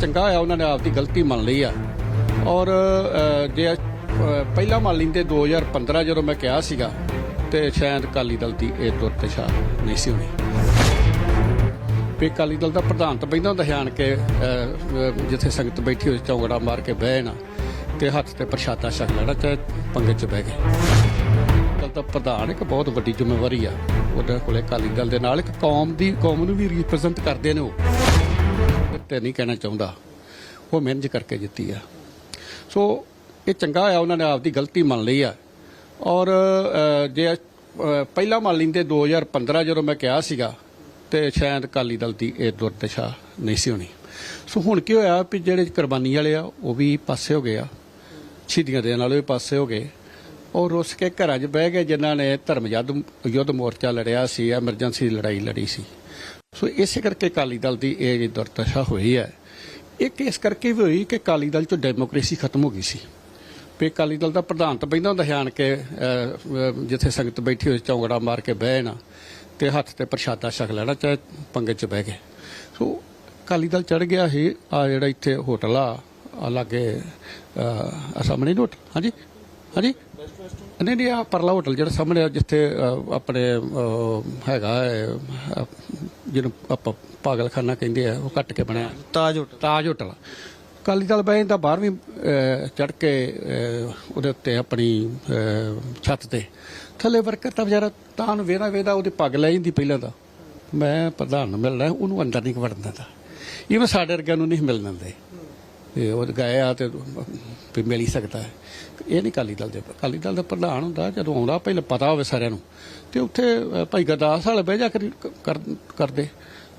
ਚੰਗਾ ਹੋਇਆ ਉਹਨਾਂ ਨੇ ਆਪਦੀ ਗਲਤੀ ਮੰਨ ਲਈ ਆ। ਔਰ ਜੇ ਅ, ਪਹਿਲਾਂ ਮੰਨ ਲੈਂਦੇ 2015 ਜਦੋਂ ਮੈਂ ਕਿਹਾ ਸੀਗਾ ਤੇ ਸ਼ਾਇਦ ਅਕਾਲੀ ਦਲ ਦੀ ਇਹ ਦੁਰਦਸ਼ਾ ਨਹੀਂ ਸੀ ਹੋਣੀ। ਵੀ ਅਕਾਲੀ ਦਲ ਦਾ ਪ੍ਰਧਾਨ ਤਾਂ ਬੈਂਦਾ ਹੁੰਦਾ ਸਿਆਣ ਕੇ ਜਿੱਥੇ ਸੰਗਤ ਬੈਠੀ ਹੋਈ ਚੌਂਗੜਾ ਮਾਰ ਕੇ ਬਹਿ ਨਾ ਤੇ ਹੱਥ ਤੇ ਪ੍ਰਸ਼ਾਦਾ ਛਕ ਲੈਣਾ ਚਾਹੇ ਪੰਗੇ 'ਚ ਬਹਿ ਗਏ। ਦਲ ਦਾ ਪ੍ਰਧਾਨ ਇੱਕ ਬਹੁਤ ਵੱਡੀ ਜ਼ਿੰਮੇਵਾਰੀ ਆ। ਉਹਦੇ ਕੋਲੇ ਅਕਾਲੀ ਦਲ ਦੇ ਨਾਲ ਇੱਕ ਕੌਮ ਦੀ ਕੌਮ ਨੂੰ ਵੀ ਰਿਪਰੈਜ਼ੈਂਟ ਕਰਦੇ ਨੇ ਉਹ। ਤੇ ਨਹੀਂ ਕਹਿਣਾ ਚਾਹੁੰਦਾ। ਉਹ ਮਿਹਨਤ ਕਰਕੇ ਜਿੱਤੀ ਆ। ਸੋ ਇਹ ਚੰਗਾ ਹੋਇਆ ਉਹਨਾਂ ਨੇ ਆਪਦੀ ਗਲਤੀ ਮੰਨ ਲਈ ਆ। ਔਰ ਜੇ ਅ, ਪਹਿਲਾਂ ਮੰਨ ਲੈਂਦੇ 2015 ਜਦੋਂ ਮੈਂ ਕਿਹਾ ਸੀਗਾ ਤੇ ਸ਼ਾਇਦ ਅਕਾਲੀ ਦਲ ਦੀ ਇਹ ਦੁਰਦਸ਼ਾ ਨਹੀਂ ਸੀ ਹੋਣੀ। ਸੋ ਹੁਣ ਕੀ ਹੋਇਆ ਵੀ ਜਿਹੜੇ ਕੁਰਬਾਨੀ ਵਾਲੇ ਆ ਉਹ ਵੀ ਪਾਸੇ ਹੋ ਗਏ ਆ। ਸ਼ਹੀਦੀਆਂ ਦੇਣ ਵਾਲੇ ਵੀ ਪਾਸੇ ਹੋ ਗਏ। ਔਰ ਰੁੱਸ ਕੇ ਘਰਾਂ 'ਚ ਬਹਿ ਗਏ ਜਿਨ੍ਹਾਂ ਨੇ ਧਰਮ ਯੁੱਧ ਯੁੱਧ ਮੋਰਚਾ ਲੜਿਆ ਸੀ ਐਮਰਜੈਂਸੀ ਲੜਾਈ ਲੜੀ ਸੀ। ਸੋ ਇਸੇ ਕਰਕੇ ਅਕਾਲੀ ਦਲ ਦੀ ਇਹ ਜਿਹੜੀ ਦੁਰਦਸ਼ਾ ਹੋਈ ਹੈ ਇੱਕ ਇਸ ਕਰਕੇ ਵੀ ਹੋਈ ਕਿ ਅਕਾਲੀ ਦਲ 'ਚੋਂ ਡੈਮੋਕ੍ਰੇਸੀ ਖਤਮ ਹੋ ਗਈ ਸੀ। ਵੀ ਅਕਾਲੀ ਦਲ ਦਾ ਪ੍ਰਧਾਨ ਤਾਂ ਬੈਂਦਾ ਹੁੰਦਾ ਸਿਆਣ ਕੇ ਜਿੱਥੇ ਸੰਗਤ ਬੈਠੀ ਹੋਈ ਚੌਂਗੜਾ ਮਾਰ ਕੇ ਬਹਿ ਨਾ ਤੇ ਹੱਥ ਤੇ ਪ੍ਰਸ਼ਾਦਾ ਛਕ ਲੈਣਾ, ਚਾਹੇ ਪੰਗੇ 'ਚ ਬਹਿ ਗਏ। ਸੋ ਅਕਾਲੀ ਦਲ ਚੜ ਗਿਆ ਸੀ, ਆ ਜਿਹੜਾ ਇੱਥੇ ਹੋਟਲ ਆ ਲਾਗੇ ਸਾਹਮਣੇ ਨੀ ਹੋਟਲ। ਹਾਂਜੀ? ਹਾਂਜੀ? ਨਹੀਂ ਨਹੀਂ, ਆ ਪਰਲਾ ਹੋਟਲ ਜਿਹੜਾ ਸਾਹਮਣੇ ਆ, ਜਿੱਥੇ ਆਪਣੇ ਹੈਗਾ ਜਿਹਨੂੰ ਆਪਾਂ ਪਾਗਲਖਾਨਾ ਕਹਿੰਦੇ ਆ ਉਹ ਕੱਟ ਕੇ ਬਣਿਆ। ਤਾਜ ਹੋਟਲ। ਤਾਜ ਹੋਟਲ। ਅਕਾਲੀ ਦਲ ਬੈਂ ਦਾ ਬਾਹਰ ਵੀ ਚੜ ਕੇ ਉਹਦੇ ਉੱਤੇ ਆਪਣੀ ਛੱਤ ਤੇ। ਥੱਲੇ ਵਰਕਰ ਤਾਂ ਵਿਚਾਰਾ ਤਾਂ ਨੂੰ ਵੇਦਾ ਵੇਦਾ ਉਹਦੀ ਪੱਗ ਲੈ ਜਾਂਦੀ ਪਹਿਲਾਂ ਤਾਂ। ਮੈਂ ਪ੍ਰਧਾਨ ਨੂੰ ਮਿਲਣਾ ਉਹਨੂੰ ਅੰਦਰ ਨਹੀਂ ਵੜਨ ਦਿੰਦਾ। ਇਵੇਂ ਸਾਡੇ ਵਰਗਿਆਂ ਨੂੰ ਨਹੀਂ ਮਿਲਣ ਦਿੰਦੇ। ਤੇ ਉਹ ਗਏ ਆ ਤੇ ਵੀ ਮਿਲ ਹੀ ਸਕਦਾ ਹੈ। ਇਹ ਨਹੀਂ ਅਕਾਲੀ ਦਲ ਦੇ ਅਕਾਲੀ ਦਲ ਦਾ ਪ੍ਰਧਾਨ ਹੁੰਦਾ, ਜਦੋਂ ਆਉਂਦਾ ਪਹਿਲਾਂ ਪਤਾ ਹੋਵੇ ਸਾਰਿਆਂ ਨੂੰ। ਤੇ ਉੱਥੇ ਭਾਈ ਗਰਦਾਸ ਵਾਲੇ ਬਹਿ ਜਾ ਕਰਦੇ।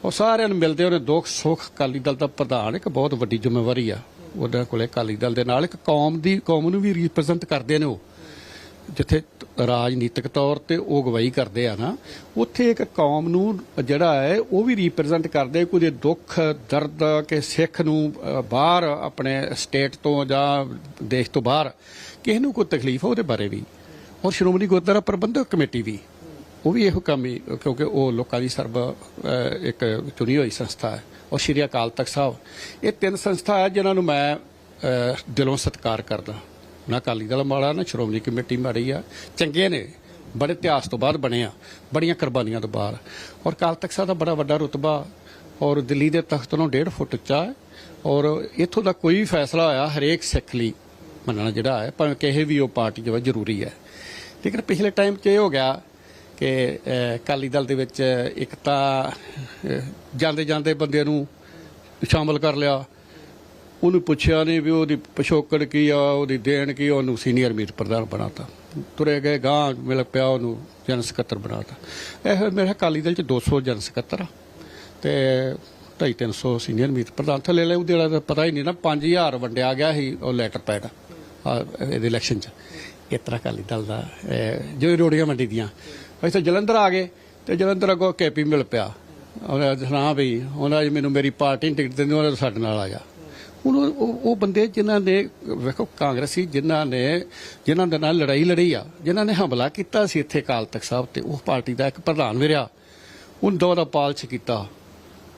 ਉਹ ਸਾਰਿਆਂ ਨੂੰ ਮਿਲਦੇ, ਉਹਨੇ ਦੁੱਖ, ਸੁੱਖ, ਅਕਾਲੀ ਦਲ ਦਾ ਪ੍ਰਧਾਨ ਇੱਕ ਬਹੁਤ ਵੱਡੀ ਜ਼ਿੰਮੇਵਾਰੀ ਆ। ਉਹਦੇ ਕੋਲੇ ਅਕਾਲੀ ਦਲ ਦੇ ਨਾਲ ਇੱਕ ਕੌਮ ਦੀ, ਕੌਮ ਨੂੰ ਵੀ ਰਿਪਰੈਜ਼ੈਂਟ ਕਰਦੇ ਨੇ ਉਹ। ਜਿੱਥੇ ਰਾਜਨੀਤਿਕ ਤੌਰ ਤੇ ਉਹ ਅਗਵਾਈ ਕਰਦੇ ਆ ਨਾ, ਉੱਥੇ ਇੱਕ ਕੌਮ ਨੂੰ ਜਿਹੜਾ ਹੈ, ਉਹ ਵੀ ਰਿਪਰੈਜ਼ੈਂਟ ਕਰਦੇ ਕੋਈ ਦੁੱਖ, ਦਰਦ ਕਿ ਸਿੱਖ ਨੂੰ ਬਾਹਰ ਆਪਣੇ ਸਟੇਟ ਤੋਂ ਜਾਂ ਦੇਸ਼ ਤੋਂ ਬਾਹਰ ਕਿਸੇ ਨੂੰ ਕੋਈ ਤਕਲੀਫ ਹੋ ਉਹਦੇ ਬਾਰੇ ਵੀ। ਔਰ ਸ਼੍ਰੋਮਣੀ ਗੁਰਦੁਆਰਾ ਪ੍ਰਬੰਧਕ ਕਮੇਟੀ ਵੀ। ਉਹ ਵੀ ਇਹੋ ਕੰਮ ਹੀ, ਕਿਉਂਕਿ ਉਹ ਲੋਕਾਂ ਦੀ ਸਰਬ ਇੱਕ ਚੁਣੀ ਹੋਈ ਸੰਸਥਾ ਹੈ। ਔਰ ਸ਼੍ਰੀ ਅਕਾਲ ਤਖਤ ਸਾਹਿਬ, ਇਹ ਤਿੰਨ ਸੰਸਥਾ ਹੈ ਜਿਨ੍ਹਾਂ ਨੂੰ ਮੈਂ ਦਿਲੋਂ ਸਤਿਕਾਰ ਕਰਦਾ। ਨਾ ਅਕਾਲੀ ਦਲ ਮਾੜਾ ਨਾ, ਸ਼੍ਰੋਮਣੀ ਕਮੇਟੀ ਮਾੜੀ ਆ। ਚੰਗੇ ਨੇ, ਬੜੇ ਇਤਿਹਾਸ ਤੋਂ ਬਾਅਦ ਬਣੇ ਆ, ਬੜੀਆਂ ਕੁਰਬਾਨੀਆਂ ਤੋਂ ਬਾਅਦ। ਔਰ ਅਕਾਲ ਤਖਤ ਸਾਹਿਬ ਦਾ ਬੜਾ ਵੱਡਾ ਰੁਤਬਾ, ਔਰ ਦਿੱਲੀ ਦੇ ਤਖਤ ਨੂੰ 1.5 ਫੁੱਟ ਉੱਚਾ ਹੈ, ਔਰ ਇੱਥੋਂ ਦਾ ਕੋਈ ਵੀ ਫੈਸਲਾ ਹੋਇਆ, ਹਰੇਕ ਸਿੱਖ ਲਈ ਮੰਨਣਾ ਜਿਹੜਾ ਹੈ, ਭਾਵੇਂ ਕਿਸੇ ਵੀ ਉਹ ਪਾਰਟੀ ਜੋ ਹੈ, ਜ਼ਰੂਰੀ ਹੈ। ਲੇਕਿਨ ਪਿਛਲੇ ਟਾਈਮ 'ਚ ਇਹ ਹੋ ਗਿਆ ਕਿ ਅਕਾਲੀ ਦਲ ਦੇ ਵਿੱਚ ਇੱਕ ਤਾਂ ਜਾਂਦੇ ਜਾਂਦੇ ਬੰਦੇ ਨੂੰ ਸ਼ਾਮਲ ਕਰ ਲਿਆ ਉਹਨੂੰ ਪੁੱਛਿਆ ਨਹੀਂ ਵੀ ਉਹਦੀ ਪਿਛੋਕੜ ਕੀ ਆ, ਉਹਦੀ ਦੇਣ ਕੀ ਉਹਨੂੰ ਸੀਨੀਅਰ ਮੀਤ ਪ੍ਰਧਾਨ ਬਣਾਤਾ। ਤੁਰੇ ਗਏ ਗਾਂ ਮਿਲ ਪਿਆ ਉਹਨੂੰ ਜਨ ਸਕੱਤਰ ਬਣਾਤਾ। ਇਹ ਮੇਰੇ ਅਕਾਲੀ ਦਲ ਚ 200 ਜਨ ਸਕੱਤਰ ਆ ਤੇ 250 ਸੀਨੀਅਰ ਮੀਤ ਪ੍ਰਧਾਨ। ਥੱਲੇ ਲੈ ਉਹਦੇ ਵਾਲਾ ਪਤਾ ਹੀ ਨਹੀਂ ਨਾ 5000 ਵੰਡਿਆ ਗਿਆ ਸੀ ਉਹ ਲੈਟਰ ਪੈਡ ਇਹਦੇ ਇਲੈਕਸ਼ਨ ਚ। ਇਸ ਤਰ੍ਹਾਂ ਅਕਾਲੀ ਦਲ ਦਾ, ਇਹ ਜੋ ਰੋੜੀਆਂ ਮੰਡੀ ਦੀਆਂ। ਇੱਥੇ ਜਲੰਧਰ ਆ ਗਏ ਤੇ ਜਲੰਧਰ ਅੱਗੋਂ ਕੇਪੀ ਮਿਲ ਪਿਆ। ਉਹਨਾਂ ਸੁਣਾ ਵੀ ਉਹਨਾਂ ਅੱਜ ਮੈਨੂੰ ਮੇਰੀ ਪਾਰਟੀ ਨੇ ਟਿਕਟ ਦਿੰਦੀ, ਉਹਨਾਂ ਨੇ ਸਾਡੇ ਨਾਲ ਆ ਜਾ ਹੁਣ ਉਹ- ਉਹ ਬੰਦੇ ਜਿਨ੍ਹਾਂ ਨੇ ਵੇਖੋ ਕਾਂਗਰਸੀ ਜਿਨ੍ਹਾਂ ਨੇ ਜਿਨ੍ਹਾਂ ਦੇ ਨਾਲ ਲੜਾਈ ਲੜੀ ਆ ਜਿਨ੍ਹਾਂ ਨੇ ਹਮਲਾ ਕੀਤਾ ਸੀ ਇੱਥੇ ਅਕਾਲ ਤਖਤ ਸਾਹਿਬ ਤੇ ਉਹ ਪਾਰਟੀ ਦਾ ਇੱਕ ਪ੍ਰਧਾਨ ਵੀ ਰਿਹਾ। ਉਹਨ ਦੌਰਾ ਦਾ ਪਾਲਚ ਕੀਤਾ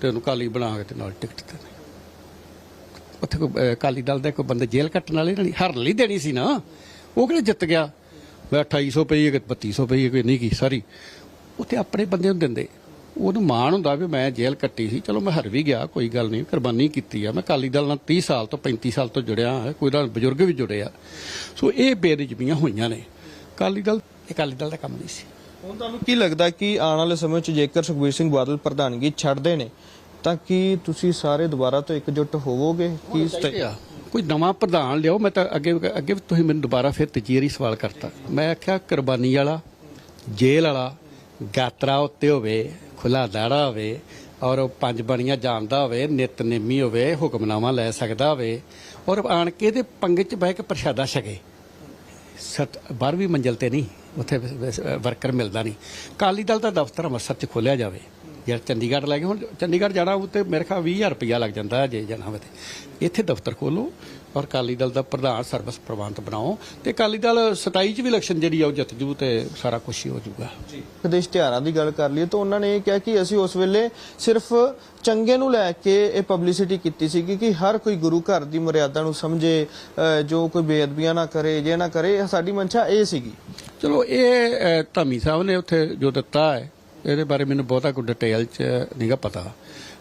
ਤੇ ਉਹਨੂੰ ਕਾਲੀ ਬਣਾ ਕੇ ਤੇ ਨਾਲ ਟਿਕਟ ਦਿੱਤੀ। ਉੱਥੇ ਕੋਈ ਅਹ, ਅਕਾਲੀ ਦਲ ਦੇ ਕੋਈ ਬੰਦੇ ਜੇਲ੍ਹ ਕੱਟਣ ਵਾਲੇ ਨਹੀਂ ਹਰਨ ਲਈ ਦੇਣੀ ਸੀ ਨਾ। ਉਹ ਕਿਹੜਾ ਜਿੱਤ ਗਿਆ? ਮੈਂ 2800 ਪਈ ਹੈ ਕਿ 3200 ਪਈ ਕਿ ਨਹੀਂ ਕੀ ਸਾਰੀ। ਉੱਥੇ ਆਪਣੇ ਬੰਦੇ ਨੂੰ ਦਿੰਦੇ। ਉਹਨੂੰ ਮਾਣ ਹੁੰਦਾ ਵੀ ਮੈਂ ਜੇਲ੍ਹ ਕੱਟੀ ਸੀ ਚਲੋ ਮੈਂ ਹਰ ਵੀ ਗਿਆ ਕੋਈ ਗੱਲ ਨਹੀਂ ਕੁਰਬਾਨੀ ਕੀਤੀ ਆ। ਮੈਂ ਅਕਾਲੀ ਦਲ ਨਾਲ 30 ਸਾਲ ਤੋਂ 35 ਸਾਲ ਤੋਂ ਜੁੜਿਆ ਹਾਂ ਕੋਈ ਨਾਲ ਬਜ਼ੁਰਗ ਵੀ ਜੁੜੇ ਆ। ਸੋ ਇਹ ਬੇਰਜਮੀਆਂ ਹੋਈਆਂ ਨੇ। ਅਕਾਲੀ ਦਲ ਇਹ ਅਕਾਲੀ ਦਲ ਦਾ ਕੰਮ ਨਹੀਂ ਸੀ। ਹੁਣ ਤੁਹਾਨੂੰ ਕੀ ਲੱਗਦਾ ਕਿ ਆਉਣ ਵਾਲੇ ਸਮੇਂ 'ਚ ਜੇਕਰ ਸੁਖਬੀਰ ਸਿੰਘ ਬਾਦਲ ਪ੍ਰਧਾਨਗੀ ਛੱਡਦੇ ਨੇ ਤਾਂ ਕੀ ਤੁਸੀਂ ਸਾਰੇ ਦੁਬਾਰਾ ਤੋਂ ਇਕਜੁੱਟ ਹੋਵੋਗੇ? ਕੀ। ਕੋਈ ਨਵਾਂ ਪ੍ਰਧਾਨ ਲਿਆਓ ਮੈਂ ਤਾਂ ਅੱਗੇ ਅੱਗੇ ਤੁਸੀਂ ਮੈਨੂੰ ਦੁਬਾਰਾ ਫਿਰ ਤਜੀਰੀ ਸਵਾਲ ਕਰਤਾ। ਮੈਂ ਆਖਿਆ ਕੁਰਬਾਨੀ ਵਾਲਾ ਜੇਲ੍ਹ ਵਾਲਾ ਗਾਤਰਾ ਉੱਤੇ ਹੋਵੇ ਖੁੱਲਾ ਦਾੜਾ ਹੋਵੇ, ਔਰ ਉਹ ਪੰਜ ਬਣੀਆਂ ਜਾਣਦਾ ਹੋਵੇ ਨਿਤਨੇਮੀ ਹੋਵੇ, ਹੁਕਮਨਾਮਾ ਲੈ ਸਕਦਾ ਹੋਵੇ, ਔਰ ਆਣ ਕੇ ਦੇ ਪੰਗੇ 'ਚ ਬਹਿ ਕੇ ਪ੍ਰਸ਼ਾਦਾ ਛਕੇ। ਸਤ 12ਵੀਂ ਮੰਜ਼ਲ ਤੇ ਨਹੀਂ, ਉੱਥੇ ਵਰਕਰ ਮਿਲਦਾ ਨਹੀਂ। ਕਾਲੀ ਦਲ ਦਾ ਦਫ਼ਤਰ ਅੰਮ੍ਰਿਤਸਰ 'ਚ ਖੋਲਿਆ ਜਾਵੇ। ਯਾਰ ਚੰਡੀਗੜ੍ਹ ਲੈ ਕੇ ਹੁਣ ਚੰਡੀਗੜ੍ਹ ਜਾਣਾ ਉੱਤੇ ਮੇਰੇ ਖਿਆਲ 20000 ਰੁਪਇਆ ਲੱਗ ਜਾਂਦਾ ਜੇ ਜਾਣਾ ਹੋਵੇ ਤੇ। ਇੱਥੇ ਦਫ਼ਤਰ ਖੋਲੋ ਔਰ ਅਕਾਲੀ ਦਲ ਦਾ ਪ੍ਰਧਾਨ ਸਰਵਿਸ ਪ੍ਰਬੰਧ ਬਣਾਓ ਤੇ ਅਕਾਲੀ ਦਲ 27 ਚ ਵੀ ਇਲੈਕਸ਼ਨ ਜਿਹੜੀ ਆ ਉਹ ਜਿੱਤ ਜੂ ਤੇ ਸਾਰਾ ਕੁਝ ਹੀ ਹੋ ਜਾਊਗਾ ਪ੍ਰਦੇਸ਼ ਤਿਉਹਾਰਾਂ ਦੀ ਗੱਲ ਕਰ ਲਈਏ ਤਾਂ ਉਹਨਾਂ ਨੇ ਇਹ ਕਿਹਾ ਕਿ ਅਸੀਂ ਉਸ ਵੇਲੇ ਸਿਰਫ ਚੰਗੇ ਨੂੰ ਲੈ ਕੇ ਇਹ ਪਬਲਿਸਿਟੀ ਕੀਤੀ ਸੀ ਕਿ ਹਰ ਕੋਈ ਗੁਰੂ ਘਰ ਦੀ ਮਰਿਆਦਾ ਨੂੰ ਸਮਝੇ ਜੋ ਕੋਈ ਬੇਅਦਬੀਆਂ ਨਾ ਕਰੇ ਜੇ ਨਾ ਕਰੇ ਸਾਡੀ ਮਨਸ਼ਾ ਇਹ ਸੀਗੀ। ਚਲੋ ਇਹ ਧਾਮੀ ਸਾਹਿਬ ਨੇ ਉੱਥੇ ਜੋ ਦਿੱਤਾ ਹੈ ਇਹਦੇ ਬਾਰੇ ਮੈਨੂੰ ਬਹੁਤਾ ਕੋਈ ਡਿਟੇਲ ਚ ਨਹੀਂਗਾ ਪਤਾ।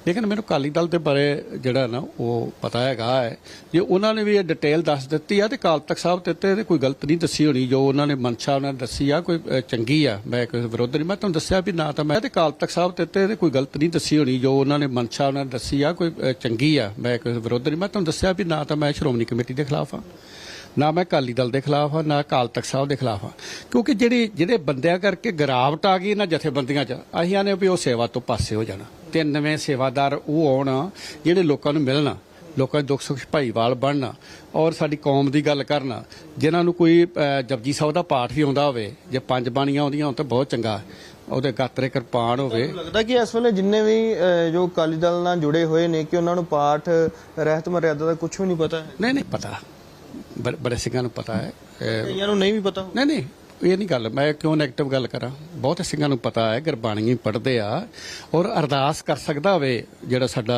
ਲੇਕਿਨ ਮੈਨੂੰ ਕਾਲੀ ਦਲ ਦੇ ਬਾਰੇ ਜਿਹੜਾ ਨਾ, ਉਹ ਪਤਾ ਹੈਗਾ ਹੈ। ਜੇ ਉਹਨਾਂ ਨੇ ਵੀ ਇਹ ਡਿਟੇਲ ਦੱਸ ਦਿੱਤੀ ਆ, ਤੇ ਕਾਲ ਤਖਤ ਸਾਹਿਬ ਤੇ ਤੇ ਕੋਈ ਗਲਤ ਨਹੀਂ ਦੱਸੀ ਹੋਣੀ। ਜੋ ਉਹਨਾਂ ਨੇ ਮਨਸ਼ਾ ਉਹਨਾਂ ਨੇ ਦੱਸੀ ਆ, ਕੋਈ ਚੰਗੀ ਆ। ਮੈਂ ਕੋਈ ਵਿਰੋਧ ਨਹੀਂ, ਮੈਂ ਤੁਹਾਨੂੰ ਦੱਸਿਆ ਵੀ ਨਾ ਤਾਂ ਮੈਂ ਤੇ ਕਾਲ ਤਖਤ ਸਾਹਿਬ ਤੇ ਤੇ ਕੋਈ ਗਲਤ ਨਹੀਂ ਦੱਸੀ ਹੋਣੀ। ਜੋ ਉਹਨਾਂ ਨੇ ਮਨਸ਼ਾ ਉਹਨਾਂ ਨੇ ਦੱਸੀ ਆ, ਕੋਈ ਚੰਗੀ ਆ। ਮੈਂ ਕੋਈ ਵਿਰੋਧ ਨਹੀਂ, ਮੈਂ ਤੁਹਾਨੂੰ ਦੱਸਿਆ ਵੀ ਨਾ ਤਾਂ ਮੈਂ ਸ਼੍ਰੋਮਣੀ ਕਮੇਟੀ ਦੇ ਖਿਲਾਫ ਆ। ਨਾ ਮੈਂ ਅਕਾਲੀ ਦਲ ਦੇ ਖਿਲਾਫ ਹਾਂ ਨਾ ਅਕਾਲ ਤਖਤ ਸਾਹਿਬ ਦੇ ਖਿਲਾਫ ਹਾਂ। ਕਿਉਂਕਿ ਜਿਹੜੀ ਜਿਹੜੇ ਬੰਦਿਆਂ ਕਰਕੇ ਗਿਰਾਵਟ ਆ ਗਈ ਇਹਨਾਂ ਜਥੇਬੰਦੀਆਂ 'ਚ ਅਸੀਂ ਆਨੇ ਵੀ ਉਹ ਸੇਵਾ ਤੋਂ ਪਾਸੇ ਹੋ ਜਾਣਾ। ਤੇ ਨਵੇਂ ਸੇਵਾਦਾਰ ਉਹ ਆਉਣ ਜਿਹੜੇ ਲੋਕਾਂ ਨੂੰ ਮਿਲਣ ਲੋਕਾਂ ਦੇ ਦੁੱਖ ਸੁੱਖ ਭਾਈਵਾਲ ਬਣਨ ਔਰ ਸਾਡੀ ਕੌਮ ਦੀ ਗੱਲ ਕਰਨ ਜਿਨ੍ਹਾਂ ਨੂੰ ਕੋਈ ਜਪਜੀ ਸਾਹਿਬ ਦਾ ਪਾਠ ਵੀ ਆਉਂਦਾ ਹੋਵੇ ਜੇ ਪੰਜ ਬਾਣੀਆਂ ਆਉਂਦੀਆਂ ਹੋਣ ਤਾਂ ਬਹੁਤ ਚੰਗਾ ਉਹਦੇ ਗਾਤਰੇ ਕਿਰਪਾਨ ਹੋਵੇ। ਲੱਗਦਾ ਕਿ ਇਸ ਵੇਲੇ ਜਿੰਨੇ ਵੀ ਜੋ ਅਕਾਲੀ ਦਲ ਨਾਲ ਜੁੜੇ ਹੋਏ ਨੇ ਕਿ ਉਹਨਾਂ ਨੂੰ ਪਾਠ ਰਹਿਤ ਮਰਿਆਦਾ ਦਾ ਕੁਝ ਵੀ ਨਹੀਂ ਪਤਾ? ਨਹੀਂ ਨਹੀਂ ਪਤਾ। ਬੜੇ ਸਿੰਘਾਂ ਨੂੰ ਪਤਾ ਹੈ ਕਈਆਂ ਨੂੰ ਨਹੀਂ ਵੀ ਪਤਾ। ਨਹੀਂ ਨਹੀਂ ਇਹ ਨਹੀਂ ਗੱਲ ਮੈਂ ਕਿਉਂ 네ਗੇਟਿਵ ਗੱਲ ਕਰਾਂ? ਬਹੁਤ ਸਿੰਘਾਂ ਨੂੰ ਪਤਾ ਹੈ, ਗੁਰਬਾਣੀ ਪੜ੍ਹਦੇ ਆ ਔਰ ਅਰਦਾਸ ਕਰ ਸਕਦਾ ਹੋਵੇ ਜਿਹੜਾ ਸਾਡਾ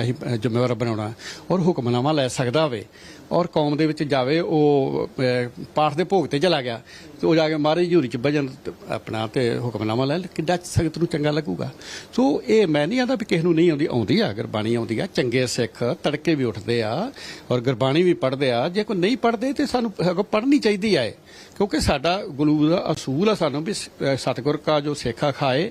ਅਸੀਂ ਜ਼ਿੰਮੇਵਾਰ ਬਣਾਉਣਾ, ਔਰ ਹੁਕਮਨਾਮਾ ਲੈ ਸਕਦਾ ਹੋਵੇ, ਔਰ ਕੌਮ ਦੇ ਵਿੱਚ ਜਾਵੇ, ਉਹ ਪਾਠ ਦੇ ਭੋਗ ਤੇ ਚਲਾ ਗਿਆ, ਤੇ ਉਹ ਜਾ ਕੇ ਮਹਾਰਾਜ ਜੀ ਹਜ਼ੂਰੀ ਚ ਭਜਨ ਆਪਣਾ ਤੇ ਹੁਕਮਨਾਮਾ ਲੈ, ਕਿੱਡਾ ਸੰਗਤ ਨੂੰ ਚੰਗਾ ਲੱਗੂਗਾ। ਸੋ ਇਹ ਮੈਂ ਨਹੀਂ ਆਂਦਾ ਵੀ ਕਿਸੇ ਨੂੰ ਨਹੀਂ ਆਉਂਦੀ ਆਉਂਦੀ ਆ, ਗੁਰਬਾਣੀ ਆਉਂਦੀ ਆ, ਚੰਗੇ ਸਿੱਖ ਤੜਕੇ ਵੀ ਉੱਠਦੇ ਆ, ਔਰ ਗੁਰਬਾਣੀ ਵੀ ਪੜ੍ਹਦੇ ਆ, ਜੇ ਕੋਈ ਨਹੀਂ ਪੜ੍ਹਦੇ ਤੇ ਸਾਨੂੰ ਪੜ੍ਹਨੀ ਚਾਹੀਦੀ ਆ ਕਿਉਂਕਿ ਸਾਡਾ ਗੁਰੂ ਦਾ ਅਸੂਲ ਆ ਸਾਨੂੰ ਵੀ ਸਤਿਗੁਰ ਕਾ ਜੋ ਸੇਖਾ ਖਾਏ,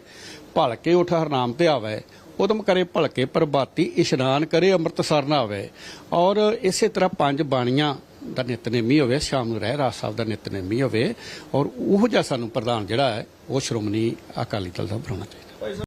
ਭਲਕੇ ਉਠ ਹਰਨਾਮ ਤੇ ਆਵੇ। ਉਦਮ ਕਰੇ ਭਲਕੇ ਪ੍ਰਭਾਤੀ, ਇਸ਼ਨਾਨ ਕਰੇ ਅੰਮ੍ਰਿਤ ਸਰਨ ਆਵੇ। ਔਰ ਇਸੇ ਤਰ੍ਹਾਂ ਪੰਜ ਬਾਣੀਆਂ ਦਾ ਨਿਤਨੇਮੀ ਹੋਵੇ, ਸ਼ਾਮ ਨੂੰ ਰਹਿ ਰਾਜ ਸਾਹਿਬ ਦਾ ਨਿਤਨੇਮੀ ਹੋਵੇ, ਔਰ ਉਹ ਜਿਹਾ ਸਾਨੂੰ ਪ੍ਰਧਾਨ ਜਿਹੜਾ ਹੈ, ਉਹ ਸ਼੍ਰੋਮਣੀ ਅਕਾਲੀ ਦਲ ਦਾ ਬਣਾਉਣਾ ਚਾਹੀਦਾ।